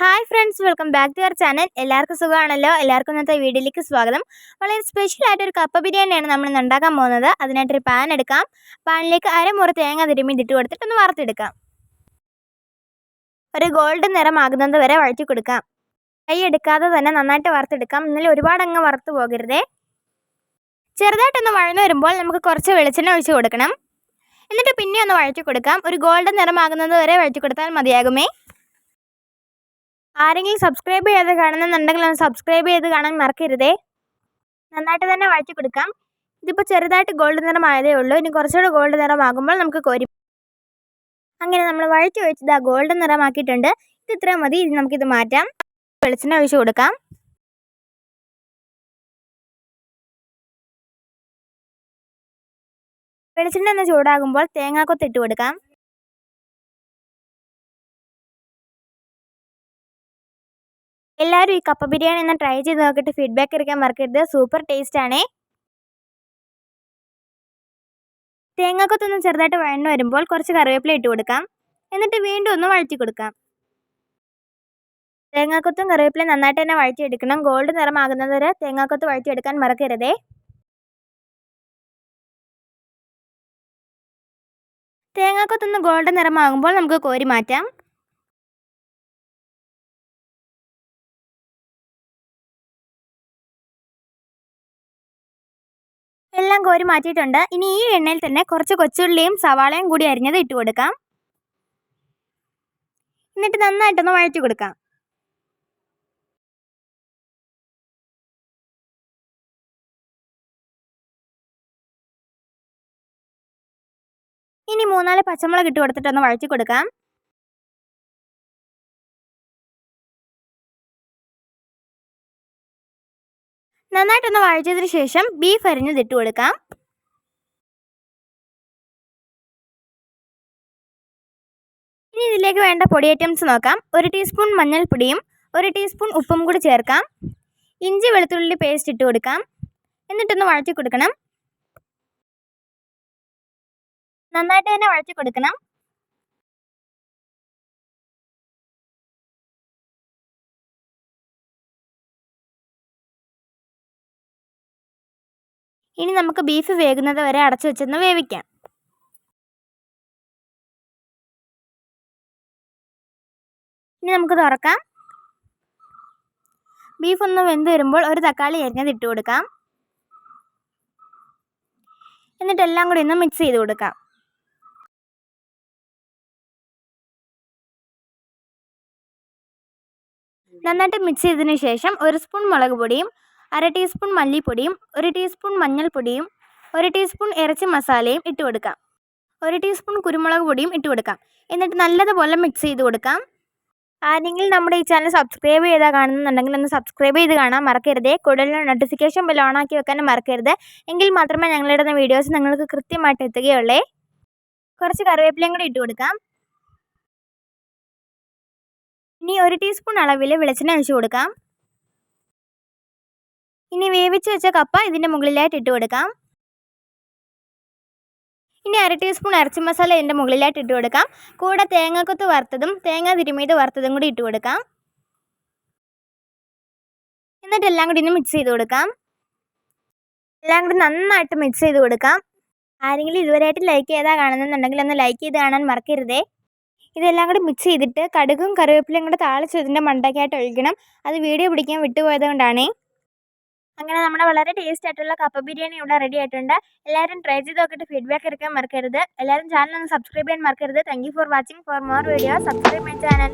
Hi friends welcome back to our channel എല്ലാവർക്കും സുഖമാണല്ലോ? എല്ലാവർക്കും ഇന്നത്തെ വീഡിയോയിലേക്ക് സ്വാഗതം. വളരെ സ്പെഷ്യൽ ആയിട്ട് ഒരു കപ്പ ബിരിയാണിയാണ് നമ്മൾ ഉണ്ടാക്കാൻ പോകുന്നത്. അതിനായിട്ടൊരു പാൻ എടുക്കാം. പാനിലേക്ക് അരമുറ തേങ്ങ തിരുമ്മി ഇട്ട് കൊടുത്തിട്ട് ഒന്ന് വറുത്തെടുക്കാം. ഒരു ഗോൾഡൻ നിറമാകുന്നത് വരെ വഴറ്റി കൊടുക്കാം. കൈ എടുക്കാതെ തന്നെ നന്നായിട്ട് വറുത്തെടുക്കാം. എന്നാലും ഒരുപാട് അങ്ങ് വറുത്ത് പോകരുതേ. ചെറുതായിട്ടൊന്ന് വഴന്നു വരുമ്പോൾ നമുക്ക് കുറച്ച് വെളിച്ചെണ്ണ ഒഴിച്ച് കൊടുക്കണം. എന്നിട്ട് പിന്നെ ഒന്ന് വഴറ്റി കൊടുക്കാം. ഒരു ഗോൾഡൻ നിറമാകുന്നത് വരെ വഴറ്റി കൊടുത്താൽ മതിയാകുമേ. ആരെങ്കിലും സബ്സ്ക്രൈബ് ചെയ്യാതെ കാണുന്നുണ്ടെങ്കിൽ ഒന്ന് സബ്സ്ക്രൈബ് ചെയ്ത് കാണാൻ മറക്കരുതേ. നന്നായിട്ട് തന്നെ വഴറ്റി കൊടുക്കാം. ഇതിപ്പോൾ ചെറുതായിട്ട് ഗോൾഡ് നിറമായതേ ഉള്ളൂ. ഇനി കുറച്ചുകൂടെ ഗോൾഡ് നിറമാകുമ്പോൾ നമുക്ക് കോരി അങ്ങനെ നമ്മൾ വഴറ്റി ഒഴിച്ചത് ആ ഗോൾഡൻ നിറമാക്കിയിട്ടുണ്ട്. ഇത് ഇത്രയും മതി. ഇത് നമുക്കിത് മാറ്റാം. വെളിച്ചെണ്ണ ഒഴിച്ചു കൊടുക്കാം. വെളിച്ചെണ്ണ ഒന്ന് ചൂടാകുമ്പോൾ തേങ്ങാക്കൊത്ത് ഇട്ട് കൊടുക്കാം. എല്ലാവരും ഈ കപ്പ ബിരിയാണി ഒന്ന് ട്രൈ ചെയ്ത് നോക്കിയിട്ട് ഫീഡ്ബാക്ക് എടുക്കാൻ മറക്കരുത്. സൂപ്പർ ടേസ്റ്റ് ആണേ. തേങ്ങക്കൊത്തൊന്ന് ചെറുതായിട്ട് വഴന്നു വരുമ്പോൾ കുറച്ച് കറിവേപ്പില ഇട്ട് കൊടുക്കാം. എന്നിട്ട് വീണ്ടും ഒന്ന് വഴറ്റി കൊടുക്കാം. തേങ്ങാക്കൊത്തും കറിവേപ്പിലയും നന്നായിട്ട് തന്നെ വഴറ്റിയെടുക്കണം. ഗോൾഡ് നിറമാകുന്നത് വരെ തേങ്ങാക്കൊത്ത് വഴറ്റിയെടുക്കാൻ മറക്കരുതേ. തേങ്ങാക്കൊത്തൊന്ന് ഗോൾഡ് നിറമാകുമ്പോൾ നമുക്ക് കോരി മാറ്റാം. എല്ലാം കോരി മാറ്റിയിട്ടുണ്ട്. ഇനി ഈ എണ്ണയിൽ തന്നെ കുറച്ച് കൊച്ചുള്ളിയും സവാളയും കൂടി അരിഞ്ഞത് ഇട്ട് കൊടുക്കാം. എന്നിട്ട് നന്നായിട്ടൊന്ന് വഴറ്റി കൊടുക്കാം. ഇനി മൂന്നാൽ പച്ചമുളക് ഇട്ട് കൊടുത്തിട്ടൊന്ന് വഴറ്റി കൊടുക്കാം. നന്നായിട്ടൊന്ന് വഴറ്റിയതിന് ശേഷം ബീഫ് അരിഞ്ഞത് ഇട്ട് കൊടുക്കാം. ഇനി ഇതിലേക്ക് വേണ്ട പൊടി ഐറ്റംസ് നോക്കാം. ഒരു ടീസ്പൂൺ മഞ്ഞൾപ്പൊടിയും ഒരു ടീസ്പൂൺ ഉപ്പും കൂടി ചേർക്കാം. ഇഞ്ചി വെളുത്തുള്ളി പേസ്റ്റ് ഇട്ട് കൊടുക്കാം. എന്നിട്ടൊന്ന് വഴറ്റി കൊടുക്കണം. നന്നായിട്ട് തന്നെ വഴറ്റി കൊടുക്കണം. ഇനി നമുക്ക് ബീഫ് വേകുന്നത് വരെ അടച്ചു വെച്ചൊന്ന് വേവിക്കാം. ഇനി നമുക്ക് തുറക്കാം. ബീഫ് ഒന്ന് വെന്ത് വരുമ്പോൾ ഒരു തക്കാളി അരിഞ്ഞത് ഇട്ട് കൊടുക്കാം. എന്നിട്ട് എല്ലാം കൂടി ഒന്ന് മിക്സ് ചെയ്ത് കൊടുക്കാം. നന്നായിട്ട് മിക്സ് ചെയ്തതിന് ശേഷം ഒരു സ്പൂൺ മുളക് പൊടിയും അര ടീസ്പൂൺ മല്ലിപ്പൊടിയും ഒരു ടീസ്പൂൺ മഞ്ഞൾപ്പൊടിയും ഒരു ടീസ്പൂൺ ഇറച്ചി മസാലയും ഇട്ട് കൊടുക്കാം. ഒരു ടീസ്പൂൺ കുരുമുളക് പൊടിയും ഇട്ട് കൊടുക്കാം. എന്നിട്ട് നല്ലതുപോലെ മിക്സ് ചെയ്ത് കൊടുക്കാം. ആരെങ്കിലും നമ്മുടെ ഈ ചാനൽ സബ്സ്ക്രൈബ് ചെയ്താൽ കാണുന്നുണ്ടെങ്കിൽ ഒന്ന് സബ്സ്ക്രൈബ് ചെയ്ത് കാണാൻ മറക്കരുത്. കൂടുതൽ നോട്ടിഫിക്കേഷൻ ബെൽ ഓണാക്കി വെക്കാനും മറക്കരുത്. എങ്കിൽ മാത്രമേ ഞങ്ങളിടുന്ന വീഡിയോസ് നിങ്ങൾക്ക് കൃത്യമായിട്ട് എത്തുകയുള്ളേ. കുറച്ച് കറിവേപ്പിലയും കൂടി ഇട്ട് കൊടുക്കാം. ഇനി ഒരു ടീസ്പൂൺ അളവിൽ വെളിച്ചെണ്ണ ഒഴിച്ച് കൊടുക്കാം. ഇനി വേവിച്ച് വെച്ച കപ്പ ഇതിന്റെ മുകളിലായിട്ട് ഇട്ട് കൊടുക്കാം. ഇനി അര ടീസ്പൂൺ ഇറച്ചി മസാല ഇതിന്റെ മുകളിലായിട്ട് ഇട്ട് കൊടുക്കാം. കൂടെ തേങ്ങക്കൊത്ത് വറുത്തതും തേങ്ങ തിരുമിയത് വറുത്തതും കൂടി ഇട്ട് കൊടുക്കാം. എന്നിട്ട് എല്ലാം കൂടി ഒന്ന് മിക്സ് ചെയ്ത് കൊടുക്കാം. എല്ലാം കൂടി നന്നായിട്ട് മിക്സ് ചെയ്ത് കൊടുക്കാം. ആരെങ്കിലും ഇതുവരെയായിട്ട് ലൈക്ക് ചെയ്താൽ കാണുന്നുണ്ടെങ്കിൽ ഒന്ന് ലൈക്ക് ചെയ്ത് കാണാൻ മറക്കരുതേ. ഇതെല്ലാം കൂടി മിക്സ് ചെയ്തിട്ട് കടുകും കറിവേപ്പിലയും കൂടെ താളിച്ച് ഇതിന്റെ മണ്ടയ്ക്കായിട്ട് ഒഴിക്കണം. അത് വീഡിയോ പിടിക്കാൻ വിട്ടുപോയത് കൊണ്ടാണേ അങ്ങനെ നമ്മുടെ വളരെ ടേസ്റ്റ് ആയിട്ടുള്ള കപ്പ ബിരിയാണി ഇവിടെ റെഡി ആയിട്ടുണ്ട്. എല്ലാവരും ട്രൈ ചെയ്ത് നോക്കിയിട്ട് ഫീഡ്ബാക്ക് എടുക്കാൻ മറക്കരുത്. എല്ലാവരും ചാനൽ ഒന്ന് സബ്സ്ക്രൈബ് ചെയ്യാൻ മറക്കരുത്. Thank for watching for more video subscribe my channel